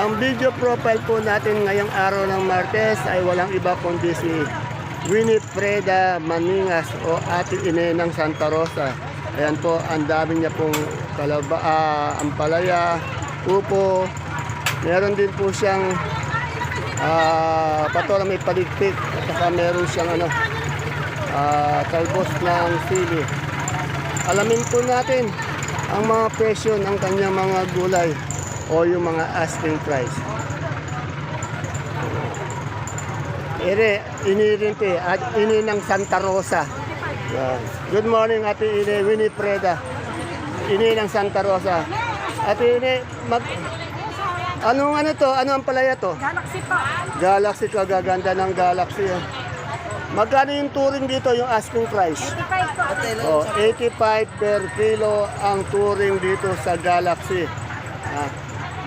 Ang video profile po natin ngayong araw ng Martes ay walang iba kundi si Winifreda Maningas o Ate Ine ng Santa Rosa. Ayan po, ang dami niya pong kalaba, ah, ampalaya, upo. Meron din po siyang ah, patola may paligpit at saka meron siyang ano, ah, talbos ng sili. Alamin po natin ang mga presyo ng kanyang mga gulay o yung mga asking price. Ere, ini rin te, at ini ng Santa Rosa. Yan. Good morning, Ate Ine, Winifreda. Ini ng Santa Rosa. Ate Ine, mag... Anong ano to? Ano ang palaya to? Galaxy po. Galaxy, kagaganda ng Galaxy. eh. Magkano yung touring dito, yung asking price? 85 po. Oh, 85 per kilo ang touring dito sa Galaxy. Ah,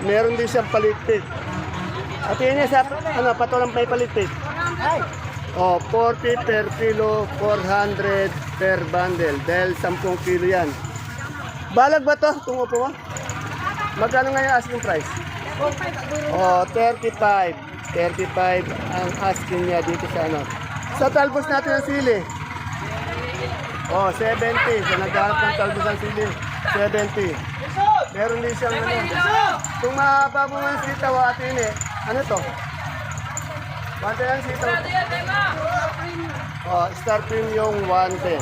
meron din siyang paligpit. At yun yung sa ano, patulang may paligpit. Oh, 40 per kilo, 400 per bundle. Dahil 10 kilo yan. Balag ba to? Kung upo mo? Magkano nga yung asking price? Oh, 35. 35 ang asking niya dito sa ano. Sa talbos natin ang sili. Oh, 70. Sa naghahanap ng talbos ng sili, 70. Meron din siyang ano. Kung mahaba mo ang sitaw atin eh, ano to? Quanto yan sitaw? Oh, star premium 110.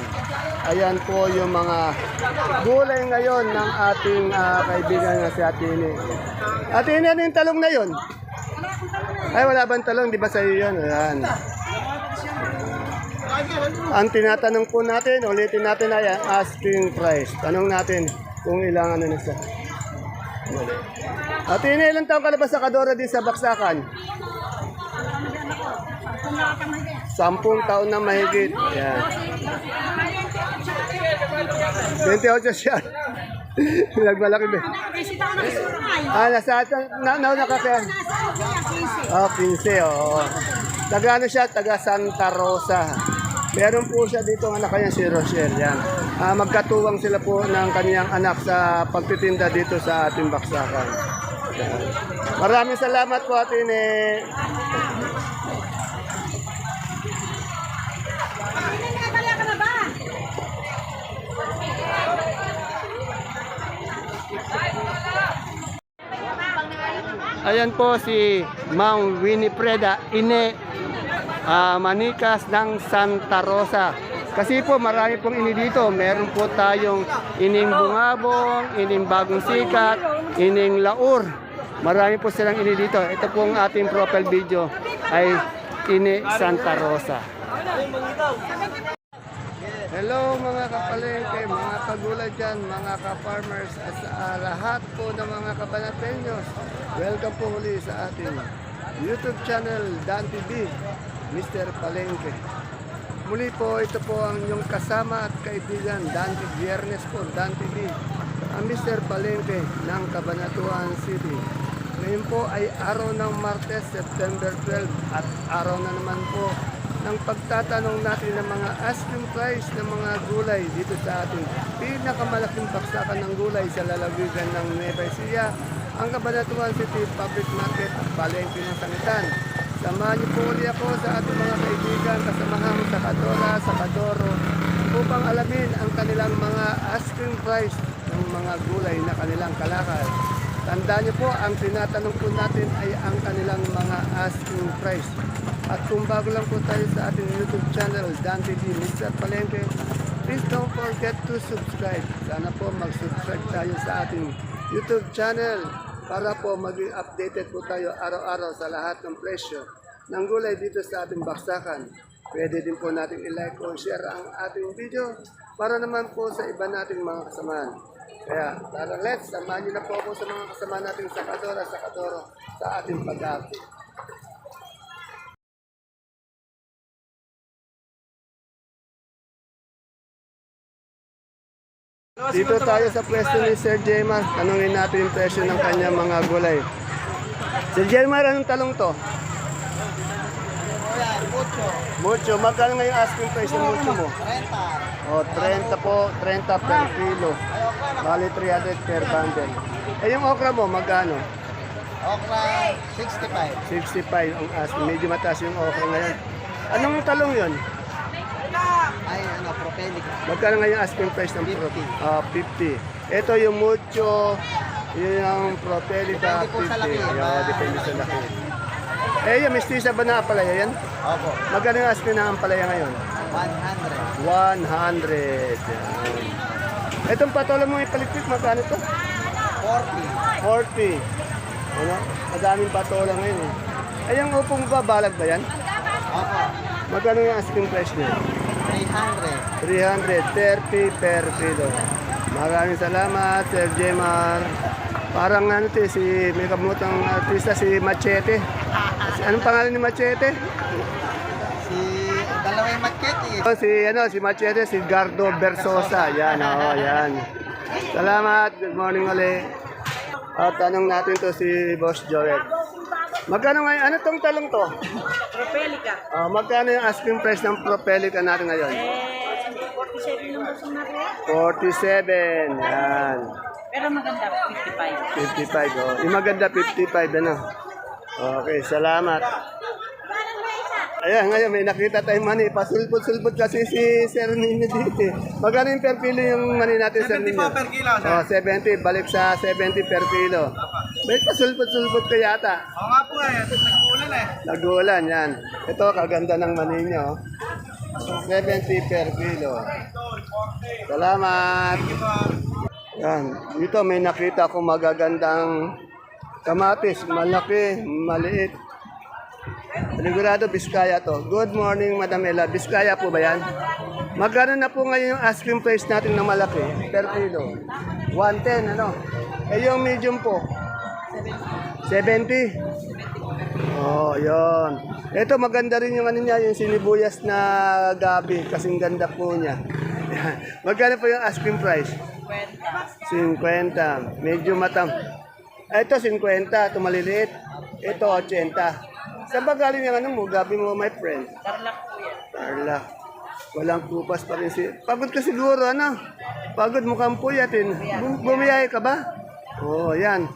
Ayan po yung mga gulay ngayon ng ating ah, kaibigan na si Atine. Atine, ano yung talong na yun? Ay, wala bang talong? Di ba sa iyo yun? Ayan. Ang tinatanong po natin, ulitin natin ay asking price. Tanong natin kung ilang ano na siya. At ini ilang taong ka na ba sa Kadora din sa Baksakan? Sampung taon na mahigit. Yan. 28 siya. Nagmalaki ba? Ah, nasa na, na, na 15. Oh, 15, oo. Taga ano siya? Taga Santa Rosa. Meron po siya dito ang anak kanya si Rochelle. Yan. Ah, magkatuwang sila po ng kaniyang anak sa pagtitinda dito sa ating baksakan. Maraming salamat po atin eh. Ayan po si Ma'am Winifreda Ine ah, Manikas ng Santa Rosa. Kasi po marami pong ini dito. Meron po tayong ining bungabong, ining bagong sikat, ining laur. Marami po silang ini dito. Ito pong ating profile video ay Ine Santa Rosa. Hello mga kapalengke, mga kagulay dyan, mga ka-farmers at sa ah, lahat po ng mga kabanatenyos. Welcome po uli sa ating YouTube channel Dan TV, Mr. Palengke. Muli po, ito po ang inyong kasama at kaibigan, Dan TV, Biyernes po, Dan TV, ang Mr. Palengke ng Cabanatuan City. Ngayon po ay araw ng Martes, September 12 at araw na naman po ng pagtatanong natin ng mga asking price ng mga gulay dito sa ating pinakamalaking baksakan ng gulay sa lalawigan ng Nueva Ecija, ang Cabanatuan City Public Market at Palengke ng Sangitan. Samahan niyo po ulit ako sa ating mga kaibigan, kasamahan sa Kadora, sa Kadoro, upang alamin ang kanilang mga asking price ng mga gulay na kanilang kalakal. Tandaan niyo po, ang tinatanong po natin ay ang kanilang mga asking price. At kung bago lang po tayo sa ating YouTube channel, Dan TV, Mr. Palengke, please don't forget to subscribe. Sana po mag-subscribe tayo sa ating YouTube channel para po maging updated po tayo araw-araw sa lahat ng presyo ng gulay dito sa ating baksakan. Pwede din po natin i-like o share ang ating video para naman po sa iba nating mga kasamahan. Kaya tara let's, samahan niyo na po ako sa mga kasama nating sa Kadora, sa Kadoro, sa ating pag-update. Dito tayo sa pwesto ni Sir Jemar. Tanungin natin yung presyo ng kanyang mga gulay. Sir Jemar, anong talong to? Mucho. Magkano nga yung asking price ng mucho mo? 30. O, 30 po. 30 per kilo. Bali 300 per bundle. Eh, yung okra mo, magkano? Okra, 65. 65 ang asking. Medyo mataas yung okra ngayon. Anong talong yon? Ay, ano, propelic. Magkano ngayon asking price ng pro? 50. Ah, 50. Ito yung mucho, yun yung propelica, Depende po 50. sa laki. Yeah, depende sa laki. Eh, yung mistisa ba na apalaya yan? Opo, Magkano yung asking ng ampalaya ngayon? 100. 100. Yan. Itong patola mo ipalikpik, magkano to? 40. 40. Ano? Madaming patola ngayon eh. Ay, yung upong ba, balag ba yan? Opo, Magkano yung asking price niya? 300. 330 per kilo. Maraming salamat, Sir Jemar. Parang ano to, eh, si may kamutang artista si Machete. Si, anong pangalan ni Machete? Si dalawang machete. Oh, si ano, si Machete, si Gardo Bersosa. Yan, oh, yan. Salamat. Good morning ulit. At tanong natin to si Boss Joel. Magkano ngayon? Ano tong talong to? Propelica. Ah, magkano yung asking price ng Propelica natin ngayon? Eh, 47 yung gusto natin. 47. Yan. Pero maganda, 55. 55, oh. Yung maganda 55, ano? Okay, salamat. Ayan, ngayon may nakita tayong mani. Pasulpot-sulpot kasi si Sir Nino dito. eh. Magkano yung per kilo yung mani natin, Sir Nino? 70 per kilo, sir. Oh, 70. Balik sa 70 per kilo. May pasulpot-sulpot ka yata. Oo nga po eh, nag-uulan eh. Nagulan, yan. Ito, kaganda ng mani niya, oh. 70 per kilo. Salamat. Yan. Dito may nakita ko magagandang kamatis. Malaki, maliit. Sigurado Biskaya to. Good morning, Madam Ella. Biskaya po ba yan? Magkano na po ngayon yung ice cream price natin na malaki per kilo? 110, ano? Eh, yung medium po? 70? Oh, yon. Ito maganda rin yung ano niya, yung sinibuyas na gabi, kasing ganda po niya. Magkano po yung cream price? 50. Medyo matam. Ito 50, ito maliliit. Ito 80. Saan ba galing yung ano mo? Gabi mo, my friend. Tarlac po yan. Tarlac. Walang kupas pa rin si... Pagod ka siguro, ano? Pagod mukhang puyatin. Bum- bumiyahe ka ba? Oo, oh, yan.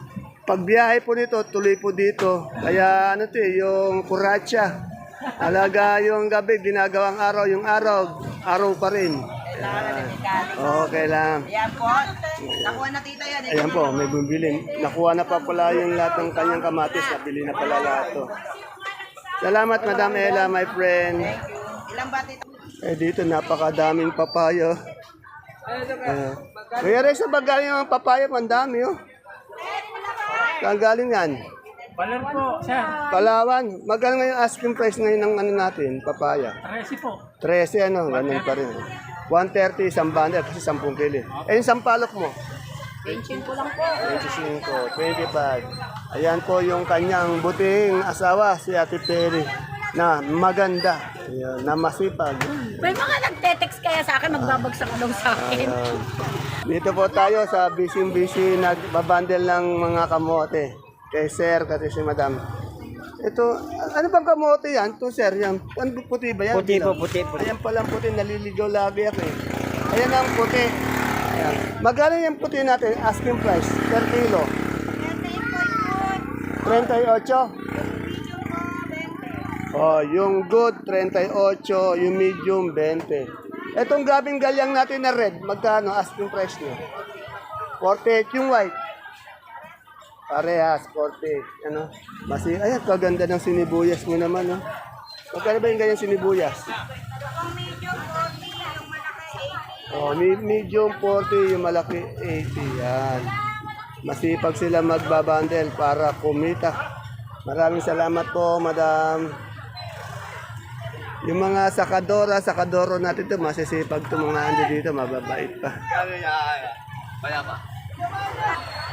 Pagbiyahe po nito, tuloy po dito. Kaya ano to eh, yung kuratsa. Alaga yung gabi, ginagawang araw. Yung araw, araw pa rin. Kailangan na. Okay lang. Ayan po. Nakuha na tita yan. Ayan po, may bumili. Nakuha na pa pala yung lahat ng kanyang kamatis. Nabili na pala lahat to. Salamat, Madam Ella, my friend. Thank you. Ilang ba tita? Eh dito napakadaming papayo. Uh, Kuya Rex, sa galing ang papaya, ang dami oh. Saan galing yan? Baler po, sir. Palawan. Magkano ngayon asking price ngayon ng ano natin, papaya? 13 po. 13 ano, ganun pa rin. 130 isang bundle kasi 10 kilo. Eh yung sampalok mo? 25 ko lang po. 25, 25. Ayan po yung kanyang buting asawa, si Ate Perry, na maganda, Ayan, na masipag. May mga nagte-text kaya sa akin, magbabagsak daw sa akin. Ayan. Dito po tayo sa busy-busy nagbabandel ng mga kamote. Kay Sir, kasi si Madam. Ito, ano bang kamote yan? To Sir, yan. Ano puti ba yan? Puti po, puti, puti. Ayan palang puti, naliligaw lagi ako eh. Ayan ang puti. Ayan. Magkano yung puti natin, asking price, per kilo? 38? Oh, yung good 38, yung medium 20. Etong gabing galyang natin na red, magkano asking price niyo? 48 yung white. Parehas, 48. Ano? Masi, ayan, kaganda ng sinibuyas mo naman, no? Magkano ba yung ganyang sinibuyas? Oh, medium 40, yung malaki 80. Yan. Masipag sila magbabandel para kumita. Maraming salamat po, madam. Yung mga sakadora, sakadoro natin to, masisipag to mga andi dito, mababait pa.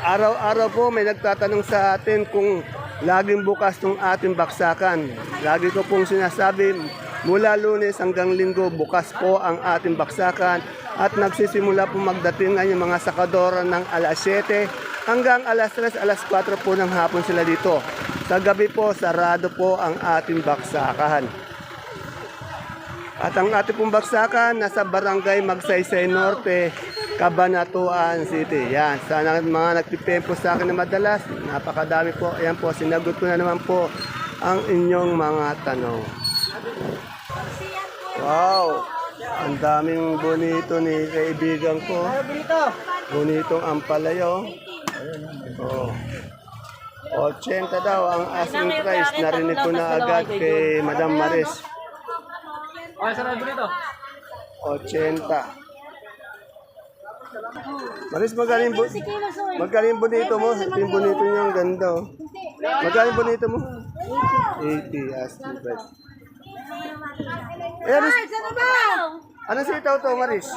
Araw-araw po may nagtatanong sa atin kung laging bukas ng ating baksakan. Lagi ko pong sinasabi, mula lunes hanggang linggo, bukas po ang ating baksakan at nagsisimula po magdating ang mga sakadora ng alas 7 hanggang alas 3, alas 4 po ng hapon sila dito. Sa gabi po, sarado po ang ating baksakan. At ang ating pong baksakan nasa Barangay Magsaysay Norte, Cabanatuan City. Yan, sana mga nagpipempo sa akin na madalas, napakadami po. Ayan po, sinagot ko na naman po ang inyong mga tanong. Wow! Ang daming bonito ni kaibigan ko. Bonitong ampalayo. Oh. 80 daw ang asking price. Narinig ko na agad kay Madam Maris. Okay, sarado dito. 80. Maris, magaling bu magaling bonito mo. Yung bonito niya ang ganda. Oh. Magaling bonito mo? 80 asking price. Eh, ano, ano sitaw to, Maris?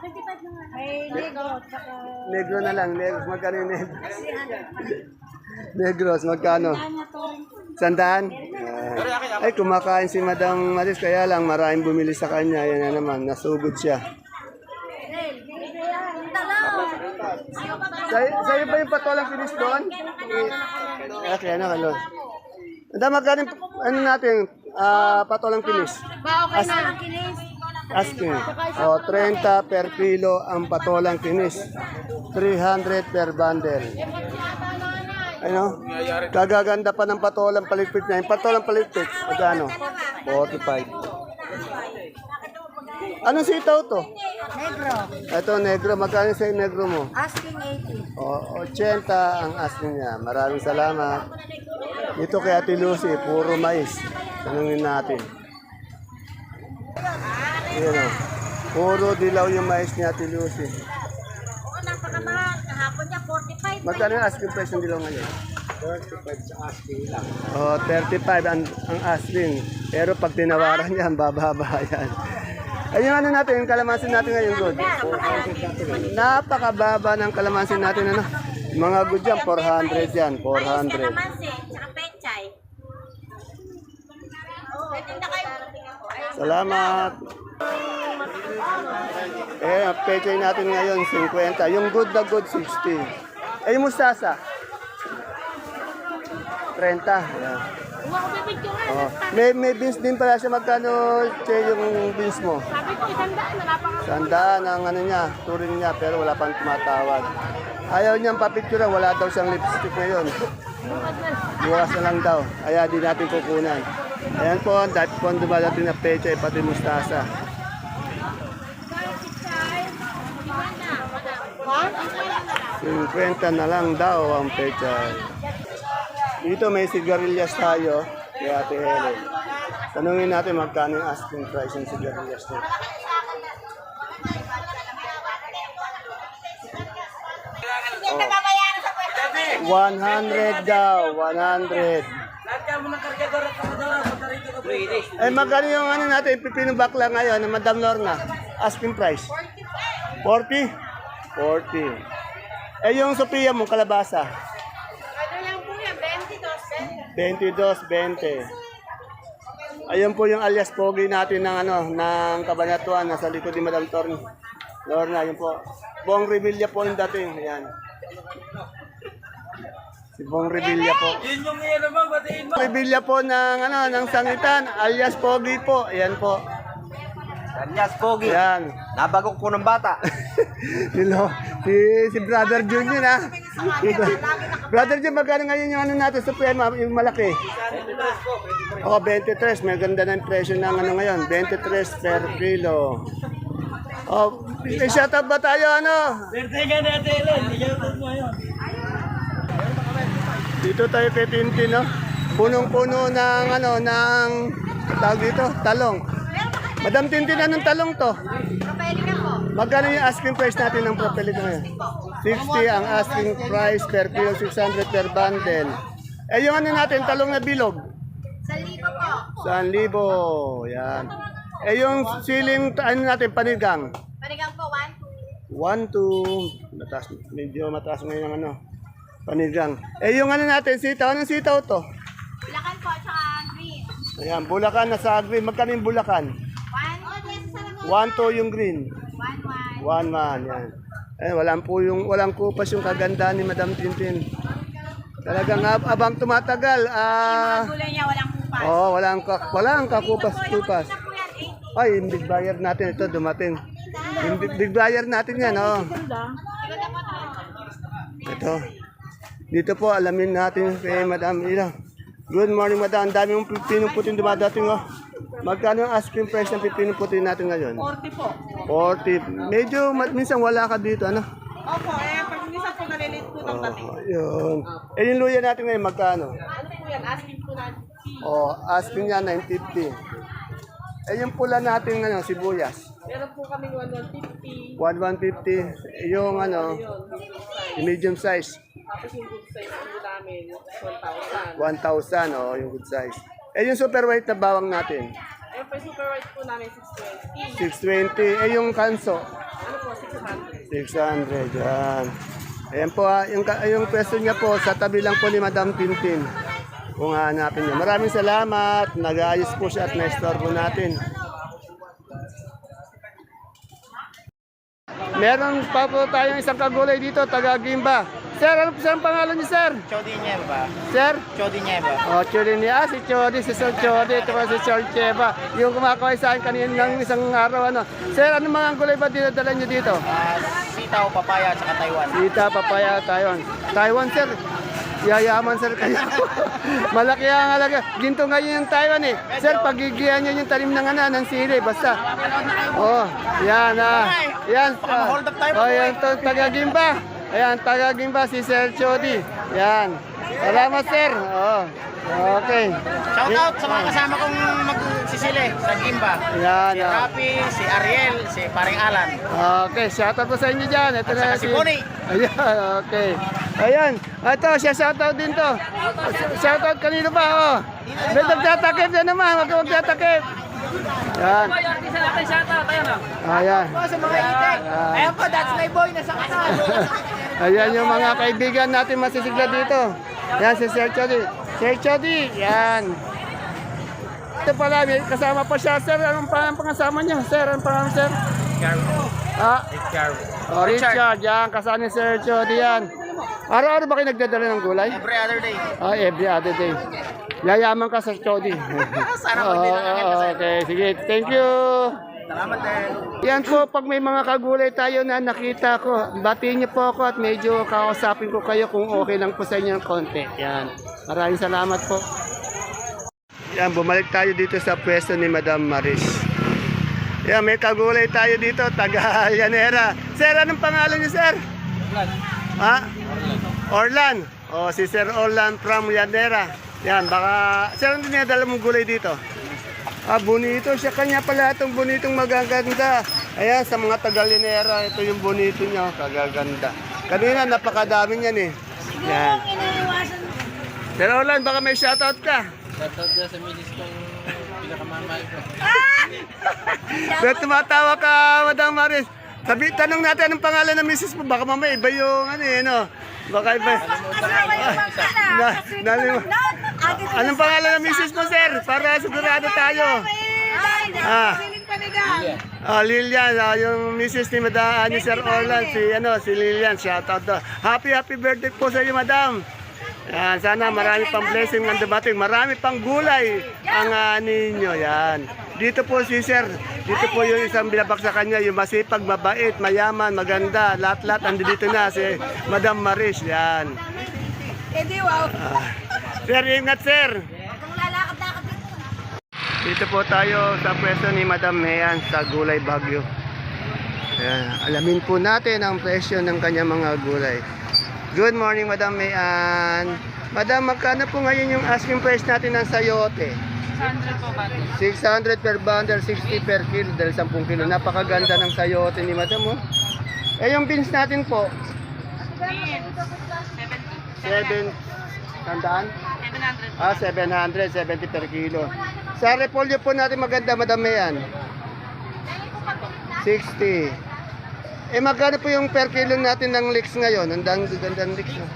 May ligo, tsaka... Negro na lang. Negro. Magkano yung negro? Negros, magkano? Sandaan? Ah. ay, kumakain si Madam Maris, kaya lang maraming bumili sa kanya. Yan na naman, nasugod siya. Sa'yo, sa'yo ba yung patolang finish doon? Kaya na, kalon. Anda, magkano, yung- ano natin, ah, patolang finish? Ba, okay na. Asking. O, 30 per kilo ang patolang kinis. 300 per bundle. Ano? Kagaganda pa ng patolang paligpit niya. Yung patolang paligpit, magkano? 45. Anong sitaw to? Negro. Ito, negro. Magkano sa negro mo? Asking 80. O, 80 ang asking niya. Maraming salamat. Dito kay Ate Lucy, puro mais. Tanungin natin. Ayan o. Puro dilaw yung mais ni Ate Lucy. Oo, napakamahal. Kahapon niya, 45. Magkano yung asking price ng dilaw ngayon? 35 sa asking lang. Oh, 35 ang, ang asking. Pero pag tinawaran niya, ang bababa yan. Ay, yung ano natin, yung kalamansin natin ngayon, good. Napakababa ng kalamansin natin, ano? Mga good yan, 400 yan, 400. Kalamansi, tsaka pechay. Pwede na kayo. Salamat. Eh, ang pechay natin ngayon, 50. Yung good na good, 60. Eh, yung mustasa? 30. Ayan. Nga. Oh. May, may beans din pala siya. Magkano che, yung beans mo? Sabi ko, isandaan. Napaka... Sandaan ang ano niya, turing niya, pero wala pang tumatawad. Ayaw niyang papicture, wala daw siyang lipstick ngayon. Bukas na lang daw. Kaya di natin kukunan. Ayan po, dahil po ang dumadating na pecha, pati mustasa. Yung kwenta na lang daw ang pecha. Dito may sigarilyas tayo, kaya Ate Helen. Tanungin natin magkano yung asking price ng sigarilyas nito. Pwesto. 100 daw, 100. Eh, magkano yung ano natin, pipinong bakla ngayon, ng Madam Lorna? Asking price? 40? 40. Eh, yung Sophia mong kalabasa? Ano lang po yan? 22. 22, 20. Ayun po yung alias pogi natin ng ano, ng Kabanatuan, nasa likod ni Madam Torn. Lorna, yun po. Bong Revilla po yung dating. Ayan. Si Bong Revilla po. Yun yung iyan naman, batiin mo. Revilla po ng ano, ng sangitan, alias pogi po. Ayan po. Kanyas, Pogi. Ayan. Nabagok ko ng bata. Silo, si, si Brother Jun yun ha. Brother Jun, magkano ngayon yung ano natin sa PMA, yung malaki? Oo, 23. May ganda ng presyo ng ano ngayon. 23 per kilo. Oh, may shoutout ba tayo ano? Ka natin, yun. Dito tayo kay Tintin, no? Punong-puno ng ano, ng tawag dito, talong. Madam Tintin, anong talong to? Po. Magkano yung asking price natin ng propelito ngayon? 60 ang asking price per kilo, 600 per bundle. Eh yung ano natin, talong na bilog, Sa libo po. 1,000. Yan. Eh yung siling, ano natin, panigang, Panigang po, 1, 1, 2. 2, mataas, medyo mataas ngayon ang ano, panigang. Eh yung ano natin, sitaw, anong sitaw to? Bulacan po, tsaka green. Ayan, Bulacan na sa green. Magkano yung Bulacan? 1, 1, 2 yung green. 1, 1. 1 man, yan. Eh, walang po yung, walang kupas yung kaganda ni Madam Tintin. Talagang ab- abang tumatagal, ah, Gulay niya, walang kupas. oh, walang, ka- walang po yan, 80. Ay, yung big buyer natin ito dumating. Yung big, big buyer natin yan, oh. Ito. Dito po, alamin natin kay Madam Ila. Good morning, Madam. Ang dami mong pipinong puting dumadating, oh. Magkano ang asking price ng pipinong puti natin ngayon? 40 po. 40. Medyo, ma- minsan wala ka dito, ano? Opo, eh, pag minsan po nalilit po ng dati. Oh, yun. Eh, yung luya natin ngayon, magkano? Ano po yan? Asking po na Oh, asking niya 950. Eh, yung pula natin ngayon, sibuyas. Meron po kami 150. 1150. Yung ano, yung medium size. Tapos yung good size po namin, 1,000. 1,000, oh, yung good size. Eh, yung super white na bawang natin, Eh, pa super white po namin, 620. 620. Eh, yung kanso, Ano po, 600. 600. Yan. Ayan po, ah, yung, ka- yung pwesto niya po, sa tabi lang po ni Madam Tintin. Kung hanapin niyo. Maraming salamat. Nag-aayos po siya at na-store natin. Meron pa po tayong isang kagulay dito, taga Gimba. Sir, ano po sir ang pangalan niyo, sir? Chodi Nieva. Sir? Chodi Nieva. Oh, Chodi niya. Ah, si Chodi, si Sir Chodi, ito si Sir Cheva. Yung kumakaway sa akin kanina ng isang araw. Ano. Sir, ano mga gulay ba dinadala niyo dito? Ah, sitaw, papaya, at Taiwan. Sita, papaya, Taiwan. Taiwan, sir. Yayaman, sir, kayo. Malaki ang alaga. Ginto ngayon yung Taiwan eh. Sir, pagigihan nyo yung talim ng ano, ng sili, basta. Oh, yan ah. Yan. Tayo, Oh, yan taga-gimba. Ayan, taga-gimba si Sir Chodi. Yan. Salamat, sir. Oh. Okay. Shout out sa mga kasama kong magsisili sa Gimba. Yan. Si. Rapi, si Ariel, si Paring Alan. Okay, shoutout po sa inyo dyan. Ito At saka si Bonnie. Ayan, okay. Ayan, ito, siya shoutout din to. Shoutout kanino ba, oh. May nagtatakip na naman, wag kang magtatakip. Yan. Ayan. Sa mga itik. Ayan po, that's my boy, nasa kasal. Ayan yung mga kaibigan natin masisigla dito. Yan si Sir Chody. Sir Chody, yan. Ito pala, may kasama pa siya, sir. Anong pangalan pangasama niya? Sir, anong pangalan, sir? Ah, Oh, Richard, yan, kasama ni Sir Chody yan. Araw-araw ba kayo nagdadala ng gulay? Every other day. Ah, every other day. Yayaman ka sa Chody. Sana oo, okay, sige. Thank you. Salamat din. Yan po, pag may mga kagulay tayo na nakita ko, batiin niyo po ako at medyo kakausapin ko kayo kung okay lang po sa inyo ng konti. Yan. Maraming salamat po. Yan, bumalik tayo dito sa pwesto ni Madam Maris. Yan, may kagulay tayo dito, taga Llanera. Sir, anong pangalan niyo, sir? Ha? Orlan. O, si Sir Orlan from Llanera. Yan, baka... Sir, ano dinadala mong gulay dito? Ah, bonito. Siya kanya pala itong bonitong magaganda. Ayan, sa mga taga-Llanera, ito yung bonito niya. Kagaganda. Kanina, napakadami niyan eh. Yan. Sir Orlan, baka may shoutout ka. Shoutout dyan sa milis kong pinakamamahal ko. Pero tumatawa ka, Madam Maris. Sabi, tanong natin anong pangalan ng misis mo. Baka mamaya iba yung ano eh, no? Baka iba. Na, nalim- anong pangalan ng misis mo, sir? Para sigurado tayo. Ah. Ah, Lilian, ah, yung misis ni Madam, ni Sir Orlan, si, ano, si Lilian, shout out daw. Happy, happy birthday po sa iyo, Madam. Yan, sana marami pang blessing ang dumating. Marami pang gulay ang uh, ninyo. Yan. Dito po si Sir. Dito po yung isang binabak sa kanya. Yung masipag, mabait, mayaman, maganda. Lahat-lahat andi dito na. Si Madam Maris. Yan. Hindi, wow. Ah. Sir, ingat sir. Dito. Po tayo sa pwesto ni Madam Mayan sa Gulay Bagyo. Ayan, alamin po natin ang presyo ng kanyang mga gulay. Good morning, Madam Mayan. Madam, magkano po ngayon yung asking price natin ng sayote? 600 po ba? 600 per bundle, 60 per kilo, dahil 10 kilo. Napakaganda ng sayote ni Madam, oh. Eh, yung beans natin po, 7, tandaan? 700. Ah, 700, 70 per kilo. Sa repolyo po natin maganda, Madam Mayan. 60. Eh, magkano po yung per kilo natin ng leeks ngayon? Ang dang gandang leeks. no?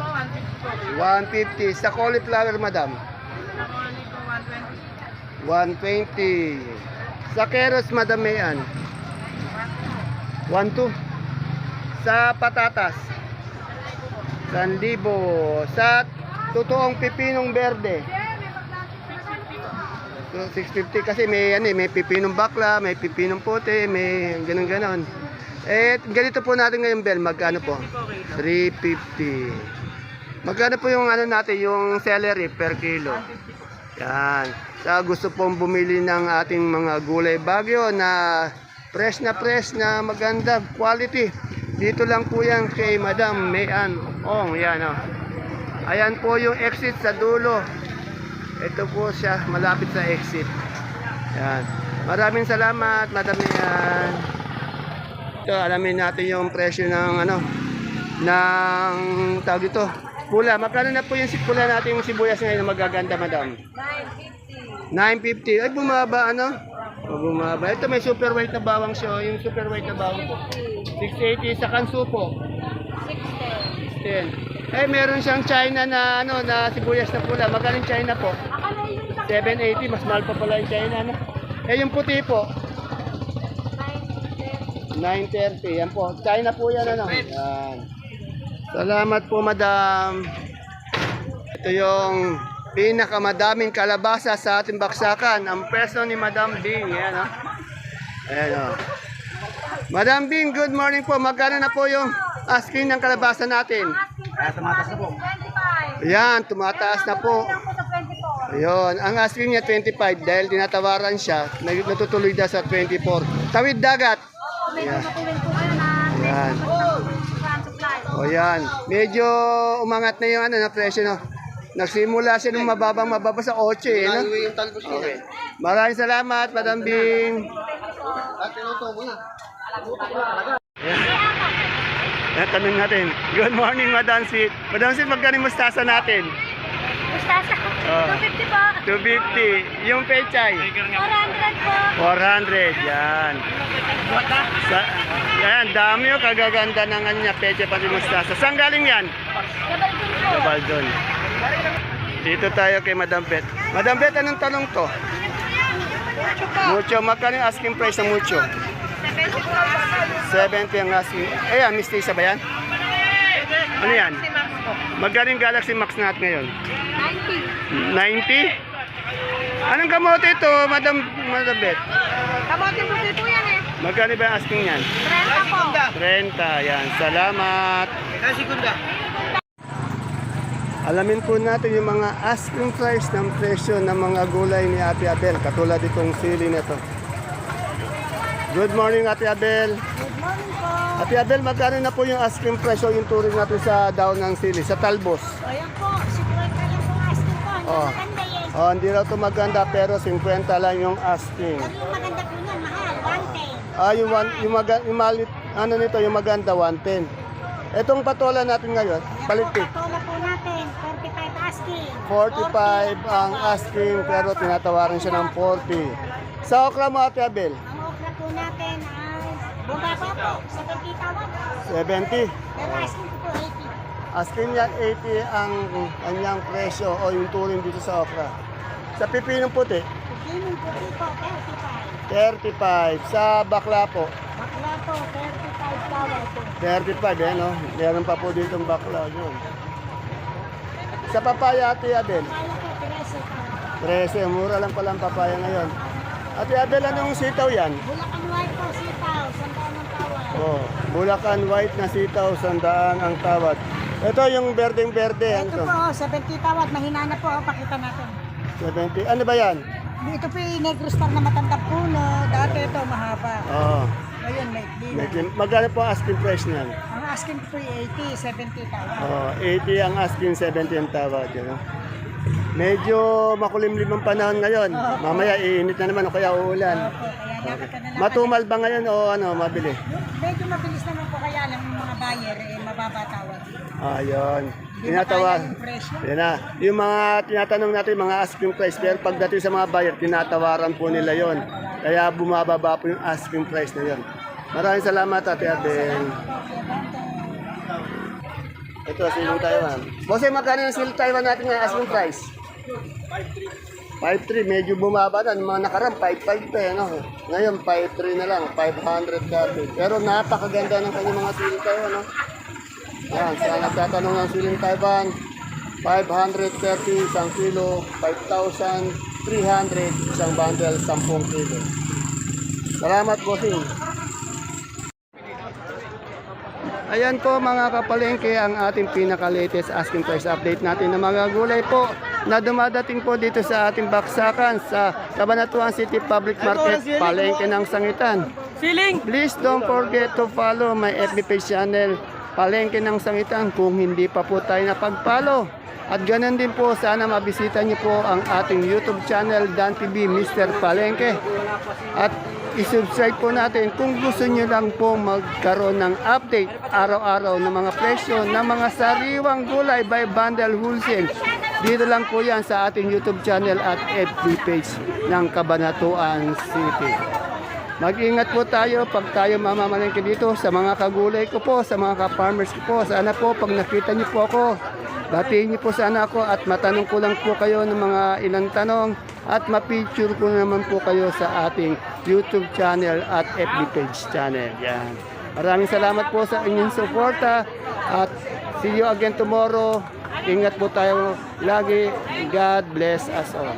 150. Sa cauliflower, Madam? 120. Sa keros, Madam Mayan? 12. Sa patatas? 1,000. Sa totoong pipinong berde? So, 650 kasi may ano eh, may pipinong bakla, may pipinong puti, may ganun ganon. Eh, ganito po natin ngayon, Bel. Magkano po? 350. Magkano po yung ano natin, yung celery per kilo? Yan. Sa gusto pong bumili ng ating mga gulay bagyo na fresh na fresh na maganda quality. Dito lang po yan kay Madam Mayan Ong. Yan o. Ayan po yung exit sa dulo. Ito po siya, malapit sa exit. Yan. Maraming salamat, Madam Mayan. Ito, alamin natin yung presyo ng ano, ng tawag ito. Pula, magkano na po yung pula natin yung sibuyas ngayon magaganda, Madam? 950. Ay, bumaba, ano? O, bumaba. Ito may super white na bawang siya. oh. Yung super white na bawang po. 680 sa kanso po. 610. Eh, meron siyang China na, ano, na sibuyas na pula. Magkano yung China po? 780. Mas mahal pa pala yung China, ano? Eh, yung puti po. 930. Yan po. China po yan, ano? Yan. Salamat po, madam. Ito yung pinakamadaming kalabasa sa ating baksakan. Ang preso ni Madam Bing. Yan, oh. Ayan, oh. Madam Bing, good morning po. Magkano na po yung asking ng kalabasa natin? tumataas na po. 25. Ayan, tumataas na po. Lang po sa 24. Ayun, ang asking niya 25 dahil tinatawaran siya, natutuloy na sa 24. Tawid dagat. Ayan. Supply. O yan, medyo umangat na yung ano na presyo no. Nagsimula siya ng mababang mababa sa 8 eh, no? Okay. Maraming salamat, Madam Bing. Ayan. Ayan, tanong natin. Good morning, Madam Sweet. Madam Sweet, magkano yung mustasa natin? Mustasa. Oh. 250 po. 250. Yung pechay? 400 po. 400, yan. Sa, yan, dami yung kagaganda ng kanya, peche pati mustasa. Saan galing yan? Gabaldon po. Sa Baldon. Dito tayo kay Madam Bet. Madam Bet, anong tanong to? Mucho magkano yung asking price ng mucho? 70 po. 70 ang asking. Eh, yan, mistisa ba yan? Ano yan? Magkano yung Galaxy Max natin ngayon? 90. 90? Anong kamote ito, Madam, Madam Bet? Kamote po po yan eh. Magkano ba yung asking yan? 30 po. 30, yan. Salamat. Alamin po natin yung mga asking price ng presyo ng mga gulay ni Ate Abel, katulad itong sili nito. Good morning, Ate Abel. Good morning po. Ate Abel, magkano na po yung asking price o yung turing natin sa daon ng sili, sa talbos? Ayan po. Siguro ka lang po asking po. Ang Oh. maganda yan. Oh, hindi raw ito maganda pero 50 lang yung asking. Pero yung maganda po mahal. 110. Ah, yung, one, yung, maga, yung malit, ano nito, yung maganda, 110. Itong patola natin ngayon, paligpit. Patola po natin. 45 asking. 45 ang asking pero tinatawaran siya ng 40. Sa okra mo Ate Abel, Ang okra po natin ay bumaba po. 70 tawad. 70. Pero asking ko po 80. Asking niya 80 ang kanyang presyo o yung turing dito sa okra. Sa pipinong puti, Pagkiling po dito, 35. 35. Sa bakla po, Bakla po, 35 tawad po. 35 eh no? Meron pa po dito ang bakla yun. Sa papaya Ate Abel, Kaya po, 13 po. 13. Mura lang pala ang papaya ngayon. Ate Abel, anong sitaw yan? Bulacan White po, sitaw. Sandaan ng tawad. Oh, Bulacan White na sitaw, sandaan ang tawad. Ito yung berdeng-berde. Ano Ito to? po, 70 tawad. Mahina na po. oh, Pakita natin. 70. Ano ba yan? Ito po yung negro star na matanda puno. Dati ito mahaba. Oo. Ngayon may na. magkano po ang asking price niyan? Ang asking po yung 80, 70 tawad. Oh, 80 ang asking, 70 ang tawad. Yan, oh. Medyo makulimlim ang panahon ngayon. Mamaya iinit na naman o kaya uulan. Opo, kaya nakita na lang. Matumal ba ngayon o ano, mabili? Medyo mabilis naman po kaya lang yung mga buyer, eh, mababa tawad. Ayun. Tinatawa. na kaya yung presyo. Yan na. Yung mga tinatanong natin, mga asking price, pero pagdating sa mga buyer, tinatawaran po nila yon. Kaya bumababa po yung asking price na yon. Maraming salamat, Ate Abel. Ito, siling Taiwan. Bossy, magkano yung siling Taiwan natin ngayon, asking price? 5.3, medyo bumaba na. Yung mga nakarang, 5.5 pa eh, no? Ngayon, 5.3 na lang, 500 dati. Pero napakaganda ng kanyang mga siling Taiwan, no? Yan, sa nagtatanong ng siling Taiwan, 530 isang kilo, 5,300 isang bundle, 10 kilo. Salamat, bossing. Ayan po mga kapalengke ang ating pinaka-latest asking price update natin ng mga gulay po na dumadating po dito sa ating baksakan sa Cabanatuan City Public Market, Palengke ng Sangitan. Siling! Please don't forget to follow my FB page channel, Palengke ng Sangitan, kung hindi pa po tayo napag-follow. At ganun din po, sana mabisita niyo po ang ating YouTube channel, Dan TV Mr. Palengke. At isubscribe po natin kung gusto niyo lang po magkaroon ng update araw-araw ng mga presyo ng mga sariwang gulay by bundle wholesale. Dito lang po yan sa ating YouTube channel at FB page ng Cabanatuan City. Mag-ingat po tayo pag tayo mamamalengke dito sa mga kagulay ko po, sa mga ka-farmers ko po. Sana po pag nakita niyo po ako, batiin niyo po sana ako at matanong ko lang po kayo ng mga ilang tanong at ma-picture ko naman po kayo sa ating YouTube channel at FB page channel. Yan. Maraming salamat po sa inyong suporta at see you again tomorrow. Ingat po tayo lagi. God bless us all.